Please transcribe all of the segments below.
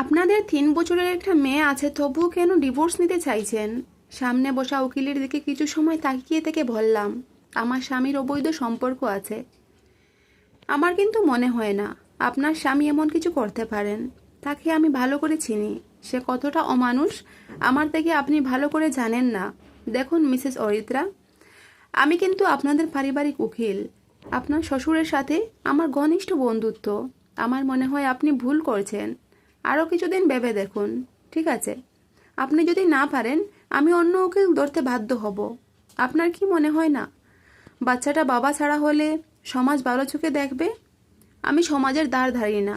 আপনাদের তিন বছরের একটা মেয়ে আছে, তবুও কেন ডিভোর্স নিতে চাইছেন? সামনে বসা উকিলের দিকে কিছু সময় তাকিয়ে থেকে বললাম, আমার স্বামীর অবৈধ সম্পর্ক আছে। আমার কিন্তু মনে হয় না, আপনার স্বামী এমন কিছু করতে পারেন। তাকে আমি ভালো করে চিনি, সে কতটা অমানুষ, আমার থেকে আপনি ভালো করে জানেন না। দেখুন মিসেস অরিত্রা, আমি কিন্তু আপনাদের পারিবারিক উকিল। আপনার শ্বশুরের সাথে আমার ঘনিষ্ঠ বন্ধুত্ব। আমার মনে হয় আপনি ভুল করছেন। আরও কিছুদিন ভেবে দেখুন, ঠিক আছে? আপনি যদি না পারেন, আমি অন্য উকিল ধরতে বাধ্য হব। আপনার কি মনে হয় না? বাচ্চাটা বাবা ছাড়া হলে সমাজ ভালো চোখে দেখবে? আমি সমাজের দ্বার ধারি না।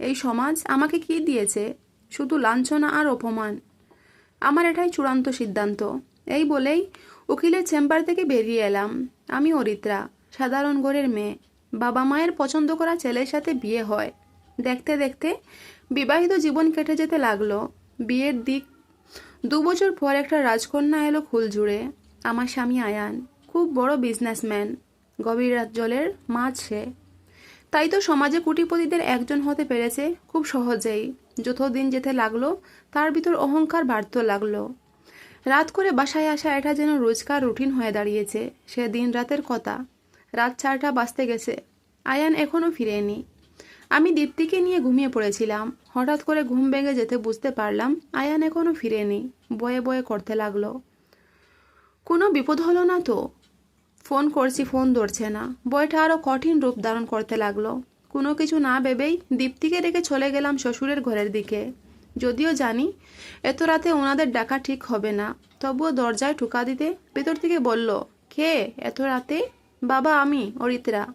এই সমাজ আমাকে কি দিয়েছে? শুধু লাঞ্ছনা আর অপমান। আমার এটাই চূড়ান্ত সিদ্ধান্ত। এই বলেই উকিলের চেম্বার থেকে বেরিয়ে এলাম। আমি অরিত্রা, সাধারণ ঘরের মেয়ে। বাবা মায়ের পছন্দ করা ছেলের সাথে বিয়ে হয়। দেখতে দেখতে বিবাহিত জীবন কেটে যেতে লাগল। বিয়ের দিক, দু বছর পর একটা রাজকন্যা এলো খুল জুড়ে আমার স্বামী আয়ান, খুব বড় বিজনেসম্যান গভীর জলের মাছ সে। তাই তো সমাজে কুটিপতিদের একজন হতে পেরেছে খুব সহজেই। যত দিন যেতে লাগল, তার ভিতর অহংকার বাড়তে লাগল। রাত করে বাসায় আসা এটা যেন রোজকার রুটিন হয়ে দাঁড়িয়েছে, সে দিন রাতের কথা। রাত চারটা বাজতে গেছে। আয়ান এখনও ফিরেনি। আমি দীপ্তিকে নিয়ে ঘুমিয়ে পড়েছিলাম। হঠাৎ করে ঘুম ভেঙে যেতে বুঝতে পারলাম আয়ান এখনও ফিরেনি। বয়ে বয়ে করতে লাগল। কোনো বিপদ হলো না তো? ফোন করছি, ফোন ধরছে না। বইটা আরও কঠিন রূপ ধারণ করতে লাগল। কোনো কিছু না ভেবেই দীপ্তিকে রেখে চলে গেলাম শ্বশুরের ঘরের দিকে। যদিও জানি, এত রাতে ওনাদের ডাকা ঠিক হবে না। তবুও দরজায় ঠুকা দিতে ভেতর থেকে বলল, কে? এত রাতে? বাবা, আমি, অরিত্রা।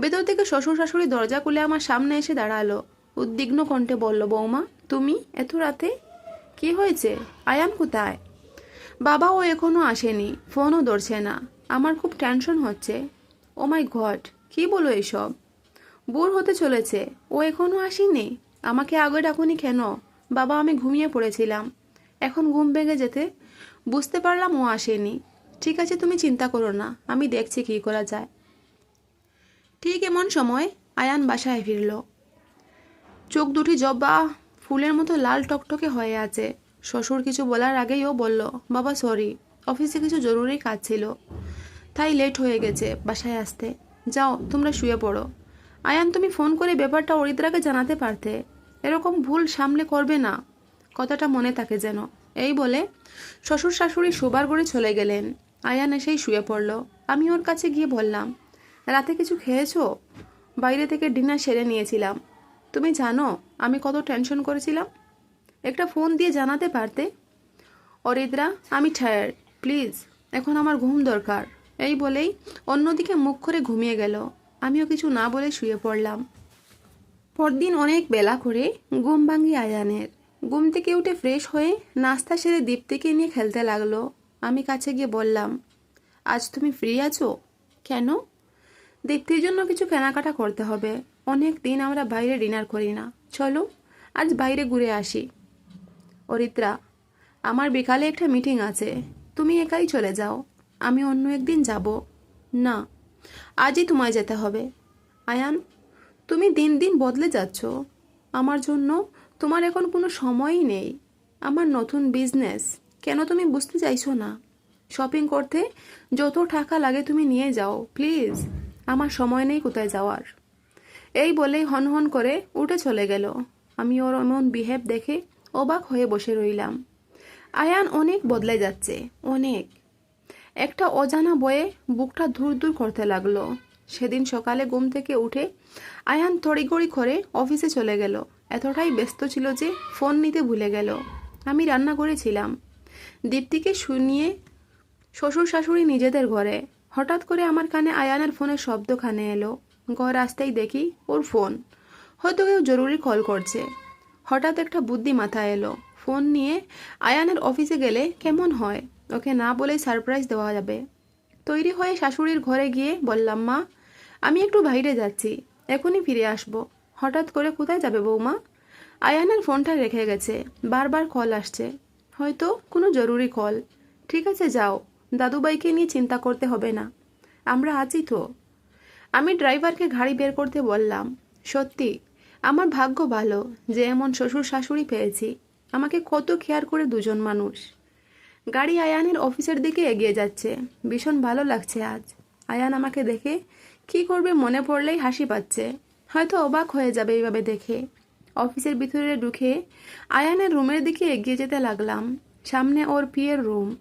ভেতর থেকে শ্বশুর শাশুড়ি দরজা খুলে আমার সামনে এসে দাঁড়াল। উদ্বিগ্ন কণ্ঠে বলল বৌমা তুমি এত রাতে কি হয়েছে? আয়ান কোথায়? বাবা ও এখনও আসেনি, ফোনও ধরছে না। আমার খুব টেনশন হচ্ছে। ও মাই গড, কি বলো এসব? বুড় হতে চলেছে। ও এখনও আসেনি? আমাকে আগে ডাকুনি কেন? বাবা, আমি ঘুমিয়ে পড়েছিলাম। এখন ঘুম ভেঙে যেতে বুঝতে পারলাম ও আসেনি। ঠিক আছে, তুমি চিন্তা করো না, আমি দেখছি কী করা যায়। ঠিক এমন সময় আয়ান বাসায় ফিরল। চোখ দুটি জবা ফুলের মতো লাল টকটকে হয়ে আছে। শ্বশুর কিছু বলার আগেই ও বলল, বাবা সরি অফিসে কিছু জরুরি কাজ ছিল। তাই লেট হয়ে গেছে বাসায় আসতে। যাও, তোমরা শুয়ে পড়ো। আয়ান, তুমি ফোন করে ব্যাপারটা অরিদ্রাকে জানাতে পারতে। এরকম ভুল সামলে করবে না। কথাটা মনে থাকে যেন। এই বলে শ্বশুর শাশুড়ি শোবার করে চলে গেলেন। আয়ান এসেই শুয়ে পড়ল। আমি ওর কাছে গিয়ে বললাম, রাতে কিছু খেয়েছো? বাইরে থেকে ডিনার সেরে নিয়েছিলাম। তুমি জানো আমি কত টেনশন করেছিলাম? একটা ফোন দিয়ে জানাতে পারতে? অরিদ্রা, আমি টায়ার্ড প্লিজ এখন আমার ঘুম দরকার। এই বলেই অন্যদিকে মুখ করে ঘুমিয়ে গেল। আমিও কিছু না বলে শুয়ে পড়লাম। পরদিন অনেক বেলা করে ঘুম ভাঙি আয়ানের। ঘুম থেকে উঠে ফ্রেশ হয়ে নাস্তা সেরে দীপ্তিকে নিয়ে খেলতে লাগল। আমি কাছে গিয়ে বললাম, আজ তুমি ফ্রি আছো? কেন? দীপ্তির জন্য কিছু কেনাকাটা করতে হবে। অনেক দিন আমরা বাইরে ডিনার করি না। চলো, আজ বাইরে ঘুরে আসি। অরিত্রা, আমার বিকালে একটা মিটিং আছে। তুমি একাই চলে যাও। আমি অন্য একদিন যাব। না, আজই তোমায় যেতে হবে। আয়ান, তুমি দিন দিন বদলে যাচ্ছ। আমার জন্য তোমার এখন কোনো সময়ই নেই। আমার নতুন বিজনেস, কেন তুমি বুঝতে চাইছো না? শপিং করতে যত টাকা লাগে তুমি নিয়ে যাও, প্লিজ। আমার সময় নেই কোথায় যাওয়ার। এই বলেই হন হন করে উঠে চলে গেল। আমি ওর এমন বিহেভ দেখে অবাক হয়ে বসে রইলাম। আয়ান অনেক বদলে যাচ্ছে, অনেক। একটা অজানা বয়ে বুকটা ধুর দূর করতে লাগল। সেদিন সকালে ঘুম থেকে উঠে আয়ান তড়িগড়ি করে অফিসে চলে গেল। এতটাই ব্যস্ত ছিল যে ফোন নিতে ভুলে গেল। আমি রান্না করেছিলাম। দীপ্তিকে শুনিয়ে শ্বশুর শাশুড়ি নিজেদের ঘরে। হঠাৎ করে আমার কানে আয়ানের ফোনের শব্দ কানে এলো। ঘর আসতেই দেখি ওর ফোন। হয়তো কেউ জরুরি কল করছে। হঠাৎ একটা বুদ্ধি মাথায় এলো। ফোন নিয়ে আয়ানের অফিসে গেলে কেমন হয়? ওকে না বলেই সারপ্রাইজ দেওয়া যাবে। তৈরি হয়ে শাশুড়ির ঘরে গিয়ে বললাম, মা, আমি একটু বাইরে যাচ্ছি। এখনই ফিরে আসব। হঠাৎ করে কোথায় যাবে বৌমা? আয়ানের ফোনটা রেখে গেছে। বারবার কল আসছে। হয়তো কোনো জরুরি কল। ঠিক আছে, যাও। দাদুবাইকে নিয়ে চিন্তা করতে হবে না। আমরা আছি তো। আমি ড্রাইভারকে গাড়ি বের করতে বললাম, সত্যি, আমার ভাগ্য ভালো যে এমন শ্বশুর শাশুড়ি পেয়েছি। আমাকে কত কেয়ার করে দুজন মানুষ। গাড়ি আয়ানের অফিসের দিকে এগিয়ে যাচ্ছে। ভীষণ ভালো লাগছে আজ। আয়ান আমাকে দেখে কি করবে মনে পড়লেই হাসি পাচ্ছে। হয়তো অবাক হয়ে যাবে এইভাবে দেখে। অফিসের ভিতরে ঢুকে আয়ানের রুমের দিকে এগিয়ে যেতে লাগলাম। সামনে ওর পিয়ের রুম।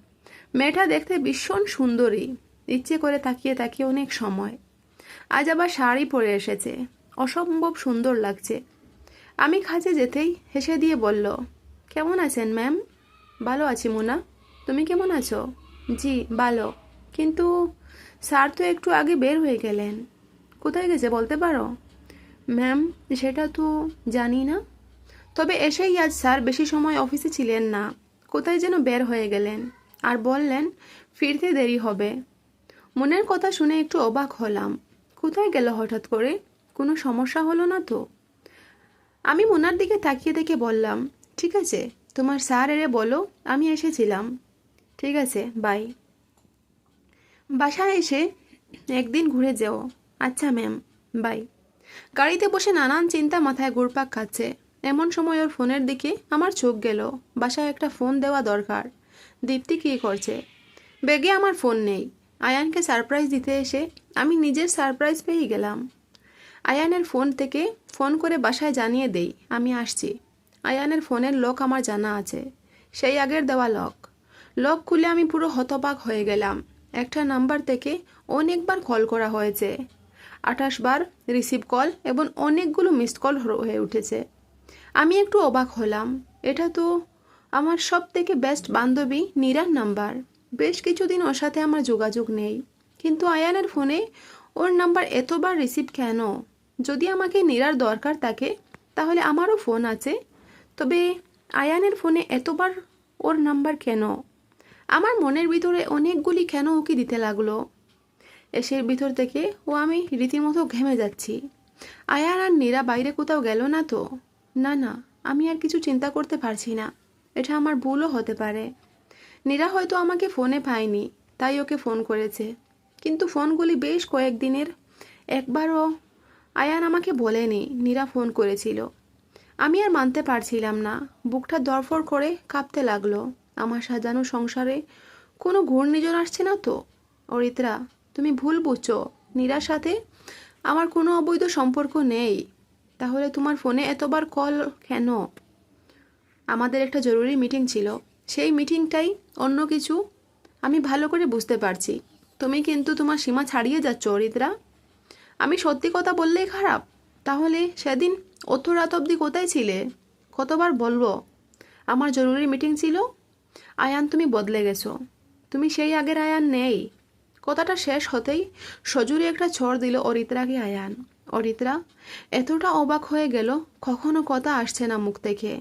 মেয়েটা দেখতে ভীষণ সুন্দরী। ইচ্ছে করে তাকিয়ে তাকিয়ে অনেক সময়। আজ আবার শাড়ি পরে এসেছে। অসম্ভব সুন্দর লাগছে। আমি কাজে যেতেই হেসে দিয়ে বলল, কেমন আছেন, ম্যাম? ভালো আছি, মোনা। তুমি কেমন আছো? জি, ভালো। কিন্তু স্যার তো একটু আগে বের হয়ে গেলেন। কোথায় গেছে বলতে পারো? ম্যাম, সেটা তো জানি না। তবে এসেই আজ স্যার বেশি সময় অফিসে ছিলেন না। কোথায় যেন বের হয়ে গেলেন আর বললেন, ফিরতে দেরি হবে। মনের কথা শুনে একটু অবাক হলাম। কোথায় গেল হঠাৎ করে? কোনো সমস্যা হলো না তো? আমি মোনার দিকে তাকিয়ে দেখে বললাম, ঠিক আছে, তোমার স্যার এরে বলো, আমি এসেছিলাম। ঠিক আছে, বাই। বাসায় এসে একদিন ঘুরে যেও। আচ্ছা ম্যাম, বাই। গাড়িতে বসে নানান চিন্তা মাথায় ঘুরপাক খাচ্ছে। এমন সময় ওর ফোনের দিকে আমার চোখ গেল। বাসায় একটা ফোন দেওয়া দরকার। দীপ্তি কী করছে? ব্যাগে আমার ফোন নেই। আয়ানকে সারপ্রাইজ দিতে এসে আমি নিজের সারপ্রাইজ পেয়ে গেলাম। আয়ানের ফোন থেকে ফোন করে বাসায় জানিয়ে দেই, আমি আসছি। আয়ানের ফোনের লক আমার জানা আছে। সেই আগের দেওয়া লক লক খুলে আমি পুরো হতবাক হয়ে গেলাম। একটা নাম্বার থেকে অনেকবার কল করা হয়েছে। আঠাশ বার রিসিভ কল এবং অনেকগুলো মিসড কল হয়ে উঠেছে। আমি একটু অবাক হলাম। এটা তো আমার সব থেকে বেস্ট বান্ধবী নীরার নাম্বার বেশ কিছুদিন ওর সাথে আমার যোগাযোগ নেই। কিন্তু আয়ানের ফোনে, ওর নাম্বার এতবার রিসিভ কেন? যদি আমাকে নীরার দরকার থাকে, তাহলে আমারও ফোন আছে। তবে আয়ানের ফোনে এতবার ওর নাম্বার কেন? আমার মনের ভিতরে অনেকগুলি কেন ওকে দিতে লাগল। এসের ভিতর থেকে ও আমি রীতিমতো ঘেমে যাচ্ছি। আয়ান আর নীরা বাইরে কোথাও গেল না তো? না না, আমি আর কিছু চিন্তা করতে পারছি না। এটা আমার ভুলও হতে পারে। নীরা হয়তো আমাকে ফোনে পায়নি, তাই ওকে ফোন করেছে। কিন্তু ফোনগুলি বেশ কয়েকদিনের। একবারও আয়ান আমাকে বলেনি, নীরা ফোন করেছিল। আমি আর মানতে পারছিলাম না, বুকটা দরফর করে কাঁপতে লাগল। আমার সাজানো সংসারে কোনো ঘূর্ণিঝড় আসছে না তো? অরিত্রা, তুমি ভুল বুঝছ। নীরার সাথে আমার কোনো অবৈধ সম্পর্ক নেই। তাহলে তোমার ফোনে এতবার কল কেন? আমাদের একটা জরুরি মিটিং ছিল। সেই মিটিংটাই অন্য কিছু আমি ভালো করে বুঝতে পারছি। তুমি কিন্তু তোমার সীমা ছাড়িয়ে যাচ্ছ অরিত্রা আমি সত্যি কথা বললেই খারাপ। তাহলে সেদিন অত রাত অবধি কোথায় ছিলে? কতবার বলব? আমার জরুরি মিটিং ছিল। আয়ান, তুমি বদলে গেছো। তুমি সেই আগের আয়ান নেই। কথাটা শেষ হতেই সজুরি একটা ছড় দিল অরিত্রাকে আয়ান। অরিত্রা, এতটা অবাক হয়ে গেল, কখনো কথা আসছে না মুখ থেকে।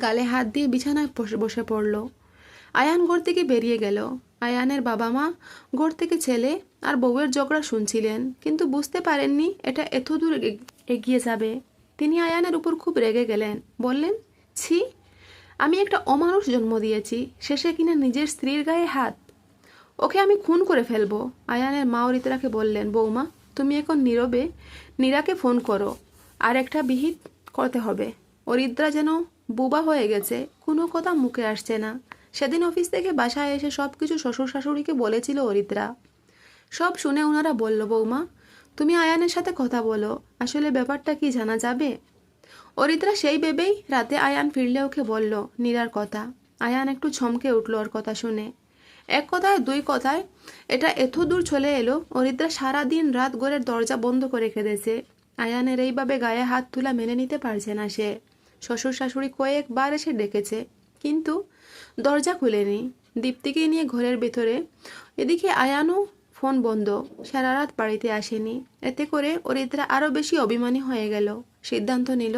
গালে হাত দিয়ে বিছানায় বসে পড়ল। আয়ান ঘর থেকে বেরিয়ে গেল। আয়ানের বাবা মা ঘর থেকে ছেলে আর বউয়ের ঝগড়া শুনছিলেন, কিন্তু বুঝতে পারেননি এটা এত দূর এগিয়ে যাবে। তিনি আয়ানের উপর খুব রেগে গেলেন, বললেন, ছি, আমি একটা অমানুষ জন্ম দিয়েছি, শেষে কিনা নিজের স্ত্রীর গায়ে হাত। ওকে আমি খুন করে ফেলব। আয়ানের মা অরিত্রাকে বললেন বৌমা তুমি এখন নীরবে, নীরাকে ফোন করো, আর একটা বিহিত করতে হবে। অরিদ্রা যেন বুবা হয়ে গেছে, কোনো কথা মুখে আসছে না। সেদিন অফিস থেকে বাসায় এসে সব কিছু শ্বশুর শাশুড়িকে বলেছিল অরিদ্রা সব শুনে ওনারা বলল, বৌমা, তুমি আয়ানের সাথে কথা বলো, আসলে ব্যাপারটা কি জানা যাবে? অরিত্রা সেই ভেবেই রাতে আয়ান ফিরলে ওকে বলল, নীরার কথা। আয়ান একটু ছমকে উঠল ওর কথা শুনে। এক কথায়, দুই কথায়, এটা এত দূর চলে এলো, অরিত্রা সারাদিন রাত ঘরের দরজা বন্ধ করে কেঁদেছে আয়ানের এইভাবে গায়ে হাত তুলা মেনে নিতে পারছে না সে। শ্বশুর শাশুড়ি কয়েকবার এসে ডেকেছে। কিন্তু দরজা খুলেনি দীপ্তিকে নিয়ে ঘরের ভেতরে। এদিকে আয়ানও ফোন বন্ধ। সারা রাত বাড়িতে আসেনি। এতে করে অরিত্রা আরও বেশি অভিমানী হয়ে গেল। সিদ্ধান্ত নিল,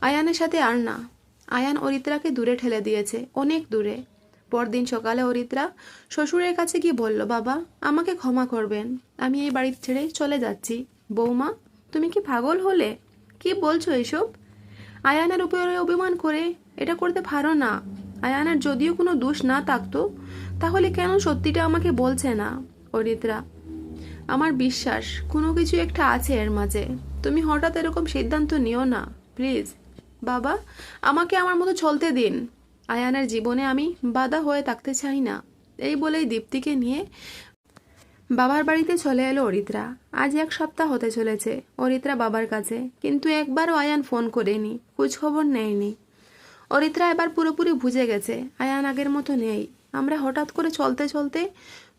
আয়ানের সাথে আর না। আয়ান অরিত্রাকে দূরে ঠেলে দিয়েছে, অনেক দূরে। পরদিন সকালে অরিত্রা শ্বশুরের কাছে গিয়ে বলল, বাবা, আমাকে ক্ষমা করবেন। আমি এই বাড়ি ছেড়ে চলে যাচ্ছি। বৌমা, তুমি কি পাগল হলে? কি বলছো এসব? আয়ানের উপরে অভিমান করে, এটা করতে পারো না। আয়ানের যদিও কোনো দোষ না থাকতো, তাহলে কেন সত্যিটা আমাকে বলছে না, অরিত্রা? আমার বিশ্বাস, কোনো কিছু একটা আছে এর মাঝে। তুমি হঠাৎ এরকম সিদ্ধান্ত নিও না, প্লিজ। বাবা, আমাকে আমার মতো চলতে দিন। আয়ানের জীবনে আমি বাধা হয়ে থাকতে চাই না। এই বলেই দীপ্তিকে নিয়ে বাবার বাড়িতে চলে এলো অরিত্রা। আজ এক সপ্তাহ হতে চলেছে, অরিত্রা বাবার কাছে। কিন্তু একবারও আয়ান ফোন করেনি, খোঁজখবর নেয়নি। অরিত্রা এবার পুরোপুরি বুঝে গেছে, আয়ান আগের মতো নেই। আমরা হঠাৎ করে চলতে চলতে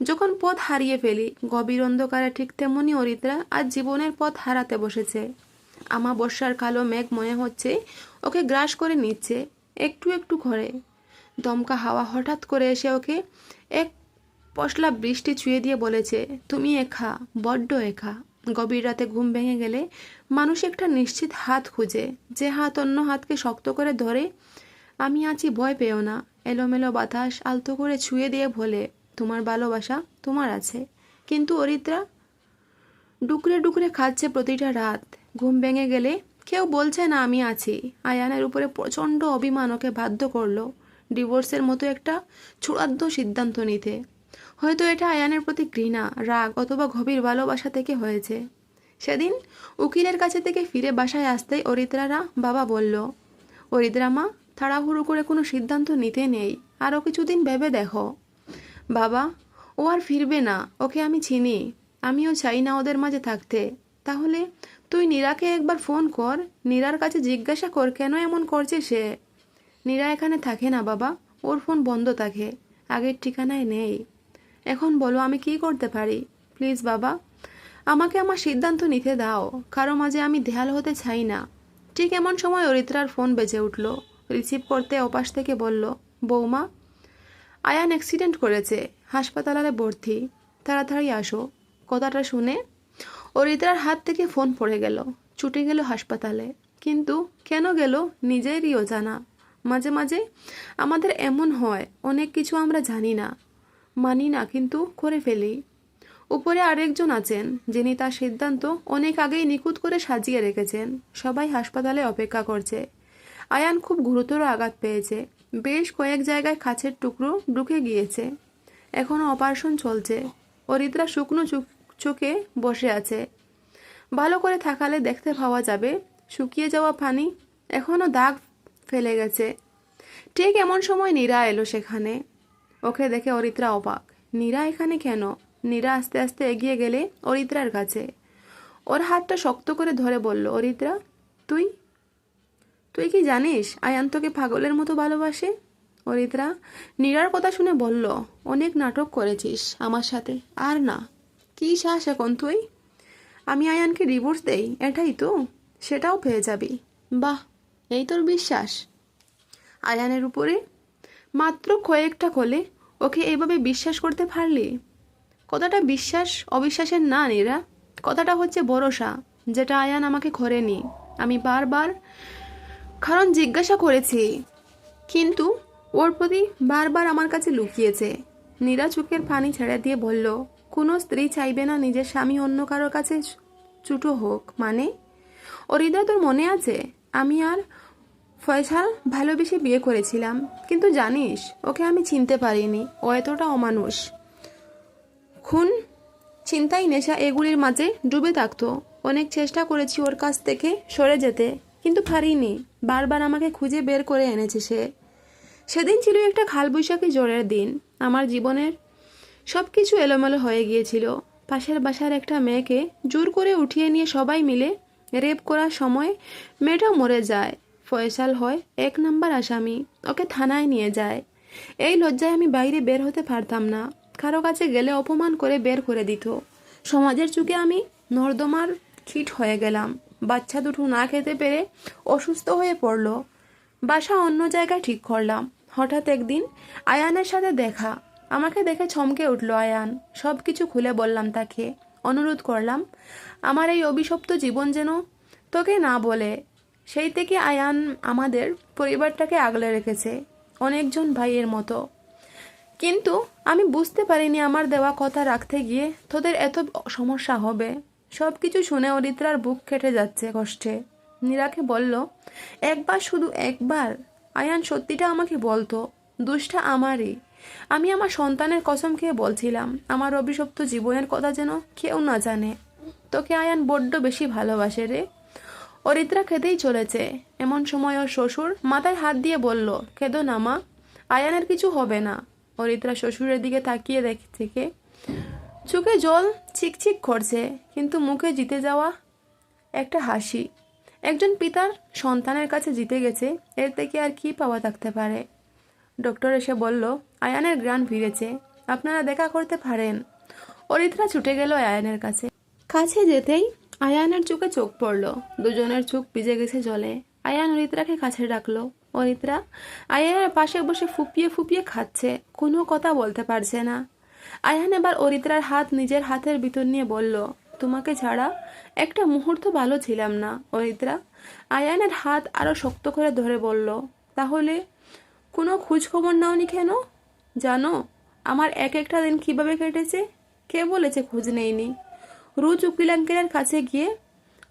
যখন পথ হারিয়ে ফেলি, গভীর অন্ধকারে ঠিক তেমনই অরিত্রা আজ জীবনের পথ হারাতে বসেছে। আমা বর্ষার কালো মেঘ মনে হচ্ছে ওকে গ্রাস করে নিচ্ছে, একটু একটু করে। দমকা হাওয়া হঠাৎ করে এসে ওকে এক পশলা বৃষ্টি ছুঁয়ে দিয়ে বলেছে, তুমি একা, বড্ড একা। গভীর রাতে ঘুম ভেঙে গেলে মানুষ একটা নিশ্চিত হাত খুঁজে, যে হাত অন্য হাতকে শক্ত করে ধরে আমি আছি, ভয় পেও না। এলোমেলো বাতাস আলতো করে ছুঁয়ে দিয়ে ভোলে তোমার ভালোবাসা তোমার আছে। কিন্তু অরিত্রা ডুকরে ডুকরে খাচ্ছে প্রতিটা রাত। ঘুম ভেঙে গেলে কেউ বলছে না আমি আছি। আয়ানের উপরে প্রচণ্ড অভিমান ওকে বাধ্য করল। ডিভোর্সের মতো একটা চূড়ান্ত সিদ্ধান্ত নিতে। হয়তো এটা আয়ানের প্রতি ঘৃণা, রাগ অথবা গভীর ভালোবাসা থেকে হয়েছে। সেদিন উকিলের কাছে থেকে ফিরে বাসায় আসতেই অরিত্রারা বাবা বলল, অরিত্রা মা তাড়াহুড়ো করে কোনো সিদ্ধান্ত নিতে নেই। আরও কিছুদিন ভেবে দেখো। বাবা, ও আর ফিরবে না। ওকে আমি চিনি। আমিও চাই না ওদের মাঝে থাকতে। তাহলে তুই নীরাকে একবার ফোন কর। নীরার কাছে জিজ্ঞাসা কর কেন এমন করছে সে। নীরা এখানে থাকে না বাবা। ওর ফোন বন্ধ থাকে। আগের ঠিকানায় নেই। এখন বলো আমি কি করতে পারি? প্লিজ বাবা, আমাকে আমার সিদ্ধান্ত নিতে দাও। কারও মাঝে আমি দেয়াল হতে চাই না। ঠিক এমন সময় অরিত্রার ফোন বেজে উঠল। রিসিভ করতে ওপাশ থেকে বলল, বৌমা, আয়ান অ্যাক্সিডেন্ট করেছে। হাসপাতালে ভর্তি। তাড়াতাড়ি আসো। কথাটা শুনে অরিত্রার হাত থেকে ফোন পড়ে গেল। ছুটে গেল হাসপাতালে। কিন্তু কেন গেল নিজেরই জানা মাঝে মাঝে আমাদের এমন হয়, অনেক কিছু আমরা জানি না, মানি না, কিন্তু করে ফেলি। উপরে আরেকজন আছেন, যিনি তার সিদ্ধান্ত অনেক আগেই নিখুঁত করে সাজিয়ে রেখেছেন। সবাই হাসপাতালে অপেক্ষা করছে। আয়ান খুব গুরুতর আঘাত পেয়েছে। বেশ কয়েক জায়গায় কাছের টুকরো ঢুকে গিয়েছে। এখনও অপারেশন চলছে। অরিত্রা শুকনো চোখে বসে আছে। ভালো করে থাকালে দেখতে পাওয়া যাবে। শুকিয়ে যাওয়া পানি এখনও দাগ ফেলে গেছে। ঠিক এমন সময় নীরা এলো সেখানে। ওকে দেখে অরিত্রা অবাক। নীরা এখানে কেন? নীরা আস্তে আস্তে এগিয়ে গেলে অরিত্রার কাছে। ওর হাতটা শক্ত করে ধরে বলল, অরিত্রা, তুই তুই কি জানিস আয়ান তোকে পাগলের মতো ভালোবাসে? অরিত্রা, নীরার কথা শুনে বলল, অনেক নাটক করেছিস আমার সাথে, আর না। কি শ্বাস এখন তুই? আমি আয়ানকে ডিভোর্স দেই, এটাই তো। সেটাও পেয়ে যাবি। বাহ, এই তোর বিশ্বাস? আয়ানের উপরে, মাত্র কয়েকটা কোলে ওকে এভাবে বিশ্বাস করতে পারলি? কথাটা বিশ্বাস, অবিশ্বাসের না, নীরা। কথাটা হচ্ছে ভরসা, যেটা আয়ান আমাকে করেনি আমি বারবার কারণ জিজ্ঞাসা করেছি। কিন্তু ওর প্রতি বারবার আমার কাছে লুকিয়েছে। নীরা চোখের পানি ছেড়ে দিয়ে বলল, কোনো স্ত্রী চাইবে না নিজের স্বামী অন্য কারোর কাছে ছুটো হোক মানে? ওর হৃদয় তোর মনে আছে? আমি আর ফয়সাল ভালোবেসে বিয়ে করেছিলাম। কিন্তু জানিস, ওকে আমি চিনতে পারিনি। ও এতটা অমানুষ। খুন, চিন্তাই নেশা এগুলির মাঝে ডুবে থাকতো। অনেক চেষ্টা করেছি ওর কাছ থেকে সরে যেতে। কিন্তু পারিনি বারবার আমাকে খুঁজে বের করে এনেছে সে। সেদিন ছিল একটা খালবৈশাখী জ্বরের দিন। আমার জীবনের সব কিছু এলোমেলো হয়ে গিয়েছিল। পাশের বাসার একটা মেয়েকে জোর করে উঠিয়ে নিয়ে সবাই মিলে রেপ করার সময় মেয়েটা মরে যায়। ফয়সাল হয় এক নাম্বার আসামি। ওকে থানায় নিয়ে যায়। এই লজ্জায় আমি বাইরে বের হতে পারতাম না। কারও কাছে গেলে অপমান করে বের করে দিত। সমাজের চুকে আমি নর্দমার খিট হয়ে গেলাম। বাচ্চা দুটো না খেতে পেরে অসুস্থ হয়ে পড়ল। বাসা অন্য জায়গায় ঠিক করলাম। হঠাৎ একদিন আয়ানের সাথে দেখা। আমাকে দেখে চমকে উঠল আয়ান। সব কিছু খুলে বললাম তাকে। অনুরোধ করলাম, আমার এই অভিশপ্ত জীবন যেন তোকে না বলে, সেই থেকে আয়ান আমাদের পরিবারটাকে আগলে রেখেছে, অনেকজন ভাইয়ের মতো। কিন্তু আমি বুঝতে পারিনি আমার দেওয়া কথা রাখতে গিয়ে তোদের এত সমস্যা হবে। সব কিছু শুনে অরিত্রার বুক কেটে যাচ্ছে কষ্টে। নীরাকে বলল, একবার শুধু একবার। আয়ান, সত্যিটা আমাকে বলতো। দুষ্টা আমারই। আমি আমার সন্তানের কসম খেয়ে বলছিলাম, আমার অভিশপ্ত জীবনের কথা যেন কেউ না জানে। তোকে আয়ান বড্ড বেশি ভালোবাসে রে। অরিত্রা খেতেই চলেছে। এমন সময় ওর শ্বশুর মাথায় হাত দিয়ে বলল, খেদো না মা, আয়ানের কিছু হবে না। অরিত্রা শ্বশুরের দিকে তাকিয়ে দেখ থেকে চোখে জল চিকচিক করছে, কিন্তু মুখে জিতে যাওয়া একটা হাসি। একজন পিতার সন্তানের কাছে জিতে গেছে, এর থেকে আর কি পাওয়া থাকতে পারে? ডক্টর এসে বলল, আয়ানের গ্রান ফিরেছে, আপনারা দেখা করতে পারেন। অরিত্রা ছুটে গেল আয়ানের কাছে। কাছে যেতেই আয়ানের চোখে চোখ পড়ল। দুজনের চোখ ভিজে গেছে জলে। আয়ান অরিত্রাকে কাছে ডাকলো, অরিত্রা, আয়ানের পাশে বসে ফুপিয়ে ফুপিয়ে খাচ্ছে, কোনো কথা বলতে পারছে না। আয়ান এবার অরিত্রার হাত নিজের হাতের ভিতর নিয়ে বলল, তোমাকে ছাড়া একটা মুহূর্ত ভালো ছিলাম না, অরিত্রা। আয়ানের হাত আরও শক্ত করে ধরে বলল, তাহলে কোনো খোঁজ খবর নাওনি কেন? জানো, আমার এক একটা দিন কীভাবে কেটেছে? কে বলেছে খোঁজ নেইনি? রোজ উকিল কাছে গিয়ে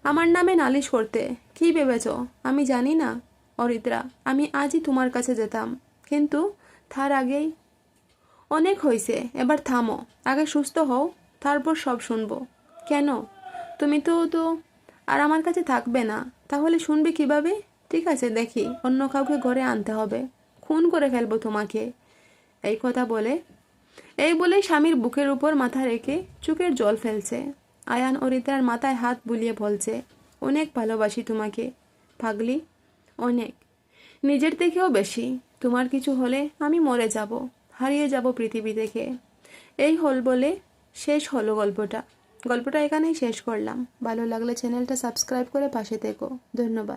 আমার নামে নালিশ করতে। কি ভেবেছ? আমি জানি না, অরিত্রা, আমি আজই তোমার কাছে যেতাম। কিন্তু তার আগেই অনেক হয়েছে এবার থামো। আগে সুস্থ হও, তারপর সব শুনব। কেন? তুমি তো তো আর আমার কাছে থাকবে না। তাহলে শুনবে কীভাবে? ঠিক আছে, দেখি। অন্য কাউকে ঘরে আনতে হবে। খুন করে ফেলব তোমাকে। এই কথা বলে, এই বলেই স্বামীর বুকের উপর মাথা রেখে চোখের জল ফেলছে। আয়ান অরিত্রার মাথায় হাত বুলিয়ে বলছে, অনেক ভালোবাসি তোমাকে। পাগলি, অনেক। নিজের থেকেও বেশি। তোমার কিছু হলে আমি মরে যাব। হারিয়ে যাব পৃথিবী থেকে এই হল বলে শেষ হলো গল্পটা। গল্পটা এখানেই শেষ করলাম। ভালো লাগলে চ্যানেলটা সাবস্ক্রাইব করে পাশে থেকো। ধন্যবাদ।